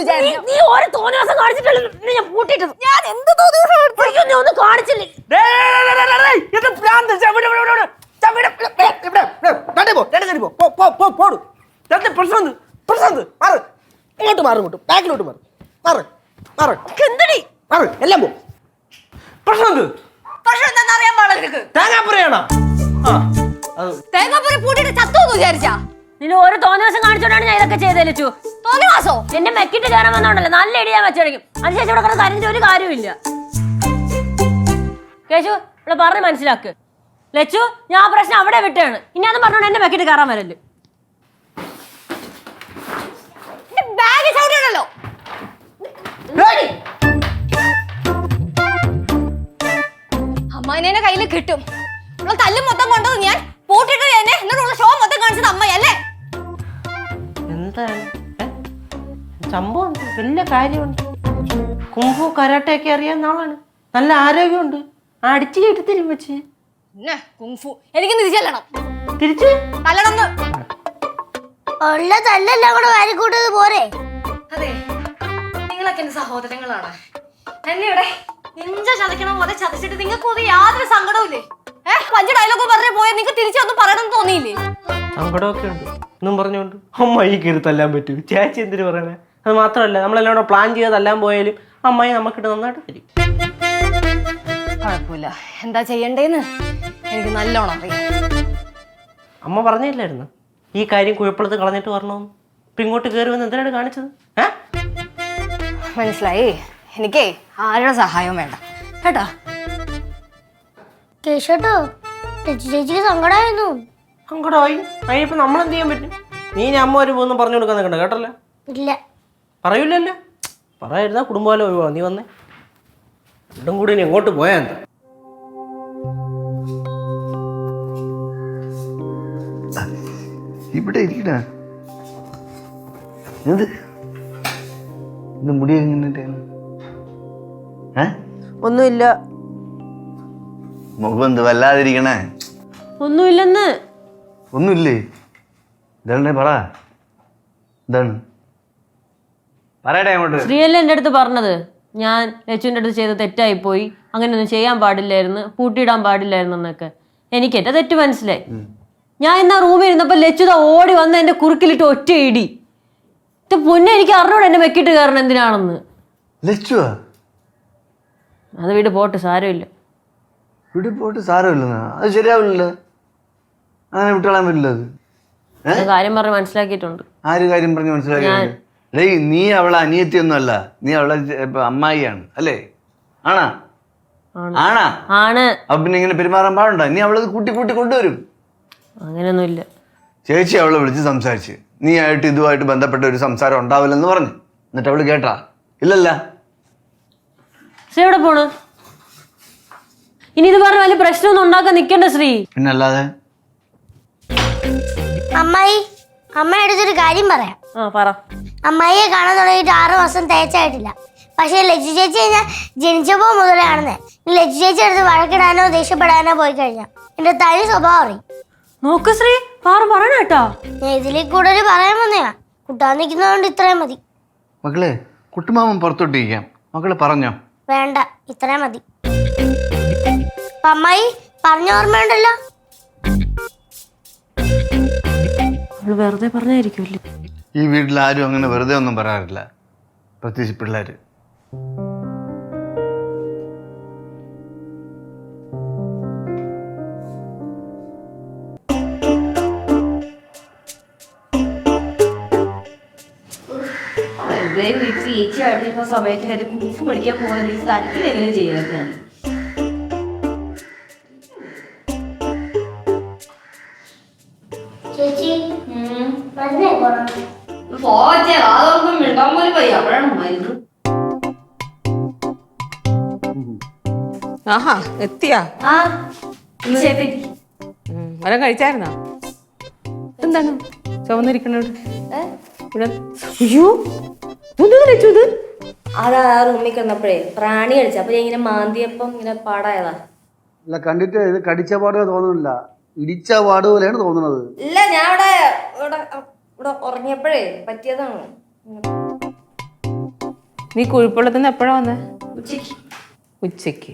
വിചാരിച്ചു നീ ഓരോ തോന്നിയ ദിവസം കാണിച്ചിട്ടല്ലോ നിന്നെ ഞാൻ പൂട്ടിയിട്ടത് ഞാൻ എന്ത് അയ്യോ നീ ഒന്നും കാണിച്ചില്ലേ? ഇങ്ങോട്ട് മാറ് ഇങ്ങോട്ട്. ബാക്കിലോട്ട് മാറ്. മാറ്. മാറ്. എന്തടി? മാറ്. എല്ലാം പോ. പ്രശാന്ത് പക്ഷെ എന്താണെന്ന് അറിയാൻ പാടില്ല തേങ്ങാപ്പുരയാണോ? ആ തേങ്ങാപ്പുര പൂട്ടിട്ട് ചത്തു വിചാരിച്ചാ? നിന്നെ ഓരോ തോന്നിയ ദിവസം കാണിച്ചോണ്ടാണ് ഞാൻ ഇതൊക്കെ ചെയ്തേലച്ചു തോന്നി മാസോ എന്നെ മെക്കിട്ട് കയറാൻ വന്നോണ്ടല്ലോ? നല്ല ഇടിയാൻ വെച്ചടിക്കും അതിനുശേഷം ഇവിടെ കിടന്ന് കരഞ്ഞിട്ട് ഒരു കാര്യമില്ല കേശു ഇവിടെ പറഞ്ഞ് മനസ്സിലാക്ക്. ലച്ചു ഞാൻ ആ പ്രശ്നം അവിടെ വിട്ടാണ്. ഇനി അത് പറഞ്ഞോണ്ട് എന്നെ മെക്കിട്ട് കയറാൻ വരൽ ബാഗ് ചവിട്ടിയാണല്ലോ അമ്മായിനെ കയ്യിൽ കിട്ടും. ഉള്ള തല്ല് മൊത്തം കൊണ്ടത് ഞാൻ പൂട്ടിട്ട് എന്നെ എന്നിട്ടുള്ള ഷോ മൊത്തം കാണിച്ചത് അമ്മയല്ലേ? എന്താണ്? സംഭവം? വലിയ കാര്യമുണ്ട്. കുംഫു കരാട്ടയൊക്കെ അറിയാവുന്ന ആളാണ് നല്ല ആരോഗ്യമുണ്ട്. അടിച്ചു കേട്ടി തരും വെച്ച്. പിന്നെ കുങ്ഫു എനിക്ക് തിരിച്ചല്ലണം. തിരിച്ച്? തല്ലണമെന്ന് ഉള്ള തല്ലെല്ലാം കൂടെ വാരിക്കൂട്ടത് പോരെ. അതെ. നിങ്ങളൊക്കെ എന്റെ സഹോദരങ്ങളാണ്. എന്നെ ഇവിടെ നെഞ്ച ചതയ്ക്കണ പോലെ ചതച്ചിട്ട് നിങ്ങൾക്ക് ഒരു യാതൊരു സങ്കടവും ഏഹ് പഞ്ച് ഡയലോഗ് പറഞ്ഞു പോയാൽ നിങ്ങൾക്ക് തിരിച്ചൊന്നും പറയണമെന്ന് തോന്നിയില്ലേ? സങ്കടമൊക്കെ ഉണ്ട്. എന്നും പറഞ്ഞുകൊണ്ട് ഈ കയറി തല്ലാൻ പറ്റൂ. ചേച്ചി എന്തിനു പറയണേ? അത് മാത്രമല്ല നമ്മളെല്ലാം കൂടെ പ്ലാൻ ചെയ്തതെല്ലാം പോയാലും അമ്മായി നമുക്കിട്ട് നന്നായിട്ട് തരും കുഴപ്പമില്ല. എന്താ ചെയ്യണ്ടേന്ന്? എനിക്ക് നല്ലോണം അറിയാം. അമ്മ പറഞ്ഞില്ലായിരുന്നു? ഈ കാര്യം കുഴപ്പമുള്ളത് കളഞ്ഞിട്ട് വരണമെന്ന് ഇപ്പൊ ഇങ്ങോട്ട് കയറി വന്ന് എന്തിനാണ് കാണിച്ചത്? ഏ? മനസ്സിലായി. എനിക്കേ ആരുടെ സഹായവും വേണ്ട. കേട്ടോ? കേശോട്ടോ ചേച്ചി ചേച്ചിക്ക് സങ്കടമായിരുന്നു സങ്കടമായി അതിനിപ്പോ നമ്മൾ എന്ത് ചെയ്യാൻ പറ്റും? നീ ഞാൻ അമ്മ ഒരു പോകുന്നു പറഞ്ഞു കൊടുക്കാൻ നിൽക്കണ്ട കേട്ടല്ലേ? ഇല്ല. പറയൂലല്ലോ. പറയരുതാ കുടുംബകാലം ഒഴിവാ. നീ വന്നേ. രണ്ടും കൂടി ഇനി എങ്ങോട്ട് പോയാ എന്താ? ഇവിടെ ഇരിക്കണ എന്ത്? ഇത് മുടി എങ്ങനെ ഒന്നുമില്ല. മുഖം എന്ത് വല്ലാതിരിക്കണേ? ഒന്നുമില്ലെന്ന്. ഒന്നുമില്ലേ? ഇതാണ് പറ. എന്താണ് പറയട്ടെ അങ്ങോട്ട്. ശ്രീയല്ലേ എന്റെ അടുത്ത് പറഞ്ഞത്? ഞാൻ ലച്ചുവിന്റെ അടുത്ത് ചെയ്ത തെറ്റായി പോയി അങ്ങനെയൊന്നും ചെയ്യാൻ പാടില്ലായിരുന്നു പൂട്ടിയിടാൻ പാടില്ലായിരുന്നു എന്നൊക്കെ. എനിക്ക് എന്റെ തെറ്റ് മനസ്സിലായി. ഞാൻ എന്നാ റൂമിൽ ഇരുന്നപ്പോൾ ലച്ചുത ഓടി വന്ന് എന്റെ കുറുക്കിലിട്ട് ഒറ്റ ഇടി. ഇത് പൊന്നെ എനിക്ക് അറിഞ്ഞൂടെ എന്നെ വെക്കിട്ട് കയറണം എന്തിനാണെന്ന്. ലച്ചുവാ? അത് വീട് പോട്ട് സാരമില്ല. വീട്ടിൽ പോയിട്ട് സാരമില്ല അത് ശരിയാവില്ലല്ലോ. അങ്ങനെ വിട്ടോളാൻ പറ്റില്ല അത്. ഞാൻ കാര്യം പറഞ്ഞ് മനസ്സിലാക്കിയിട്ടുണ്ട്. ആര് കാര്യം പറഞ്ഞ് മനസ്സിലാക്കി ഡേയ് നീ അവളെ അനിയത്തിയൊന്നുമല്ല. നീ അവളെ അമ്മായിയാണ്. അല്ലേ? ആണാ? ആണ്. ആണാ? അപ്പൊ പിന്നെ ഇങ്ങനെ പെരുമാറാൻ പാടുണ്ടോ? നീ അവളത് കൂട്ടി കൂട്ടി കൊണ്ടുവരും. അങ്ങനെയൊന്നുമില്ല. ചേച്ചി അവളെ വിളിച്ച് സംസാരിച്ച്. നീ ആയിട്ട് ഇതുമായിട്ട് ബന്ധപ്പെട്ട ഒരു സംസാരം ഉണ്ടാവില്ലെന്ന് പറഞ്ഞു. എന്നിട്ട് അവൾ കേട്ടാ. ഇല്ലല്ല. ശ്രീ എവിടെ പോണ്? ഇനി ഇത് പറഞ്ഞ വലിയ പ്രശ്നമൊന്നും ഉണ്ടാക്കാൻ നിക്കണ്ട ശ്രീ. പിന്നല്ലാതെ? അമ്മായി അമ്മയുടെ എടുത്തൊരു കാര്യം പറയാം. ആ പറ. അമ്മായിയെ കാണാൻ തുടങ്ങിയിട്ട് ആറു മാസം തേച്ചായിട്ടില്ല. പക്ഷേ ലജ്ജു ചേച്ചി ഞാൻ ജനിച്ചപ്പോൾ മുതലാണെന്ന് ലജ്ജു ചേച്ചി അടുത്ത് വഴക്കിടാനോ ദേഷ്യപ്പെടാനോ പോയി കഴിഞ്ഞാൽ എന്റെ തനി സ്വഭാവം അറിയും. നോക്ക് ശ്രീ പാറ പറയണ കേട്ടോ. ഞാൻ കൂടെ കൂടുതൽ പറയാൻ വന്നയാ. കുട്ടാൻ നിൽക്കുന്നതുകൊണ്ട് ഇത്രയും മതി. മക്കളെ കുട്ടുമാമൻ പുറത്തോട്ടിരിക്കാം. മക്കൾ പറഞ്ഞോ? വേണ്ട ഇത്രയും മതി. അമ്മായി പറഞ്ഞ ഓർമ്മയുണ്ടല്ലോ? ഉണ്ടല്ലോ വെറുതെ പറഞ്ഞായിരിക്കുമല്ലേ. ഈ വീട്ടിൽ ആരും അങ്ങനെ വെറുതെ ഒന്നും പറയാറില്ല. പ്രത്യേകിച്ച് പിള്ളേർ സമയത്ത് പഠിക്കാൻ പോകുന്നത് താല്പര്യം എങ്ങനെ ചേച്ചി അതൊന്നും മിണ്ടാൻ പോലും വയ്യ. അപ്പോഴാണ് മരുന്ന് ആഹാ എത്തിയാ? ആ കഴിച്ചായിരുന്നോ? എന്താണ്? ചുവന്നിരിക്കണോട് ഇവിടെ അയ്യോ ഇതൊന്നും ലച്ചു ഇത്? അതാ ആ റൂമിൽ കിടന്നപ്പോഴേ പ്രാണി അപ്പൊ ഞാൻ ഇങ്ങനെ മാന്തിയപ്പം ഇങ്ങനെ പാടായതാ. അല്ല കണ്ടിട്ട് ഇത് കടിച്ച പാടുക തോന്നുന്നില്ല. ഇടിച്ച പാട് പോലെയാണ് തോന്നുന്നത്. ഇല്ല ഞാൻ ഇവിടെ ഇവിടെ ഇവിടെ ഉറങ്ങിയപ്പോഴേ പറ്റിയതാണ്. നീ കുഴിപ്പള്ളത്തുനിന്ന് എപ്പോഴാ വന്നേ? ഉച്ചയ്ക്ക്